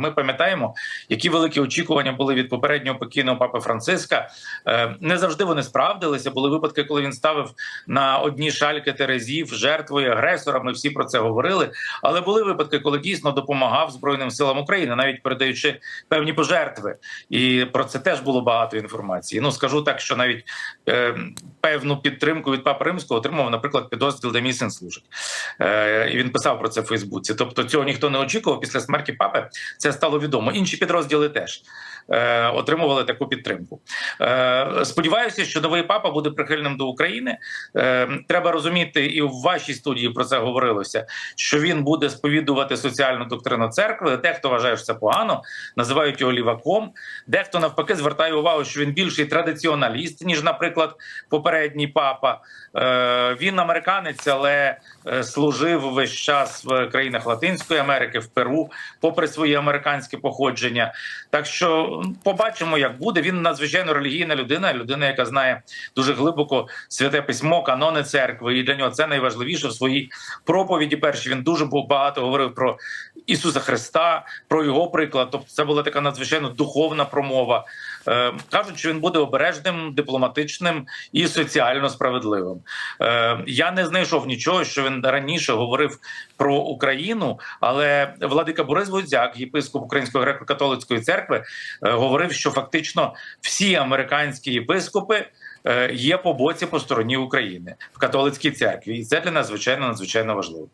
Ми пам'ятаємо, які великі очікування були від попереднього покійного папи Франциска. Е, Не завжди вони справдилися. Були випадки, коли він ставив на одні шальки терезів жертвою агресора. Ми всі про це говорили. Але були випадки, коли дійсно допомагав Збройним силам України, навіть передаючи певні пожертви. І про це теж було багато інформації. Ну скажу так, що навіть е, певну підтримку від папи римського отримав, наприклад, підрозділ, де мій син служить. Е, і він писав про це в Фейсбуці. Тобто цього ніхто не очікував. Після смерті папи це стало відомо. Інші підрозділи теж. е, Отримували таку підтримку. Е, Сподіваюся, що новий папа буде прихильним до України. Е, Треба розуміти, і в вашій студії про це говорилося. Що він буде сповідувати соціальну доктрину церкви. Дехто вважає, що це погано, називають його ліваком. Дехто навпаки звертає увагу, що він більший традиціоналіст, ніж, наприклад, попередній папа. Е, Він американець, але е, служив весь час в країнах Латинської Америки, в Перу, попри своє американське походження. Так що побачимо, як буде. Він надзвичайно релігійна людина, людина, яка знає дуже глибоко святе письмо, канони церкви. І для нього це найважливіше в своїй проповіді. Перші він дуже багато говорив про Ісуса Христа, про його приклад. Тобто, це була така надзвичайно духовна промова. Е, кажуть, що він буде обережним, дипломатичним і соціально справедливим. Е, я не знайшов нічого, що він раніше говорив про Україну, але владика Борис Гудзяк, єпископ Української греко-католицької церкви, е, говорив, що фактично всі американські єпископи. е, Є по боці по стороні України в католицькій церкві, і це для нас звичайно надзвичайно важливо.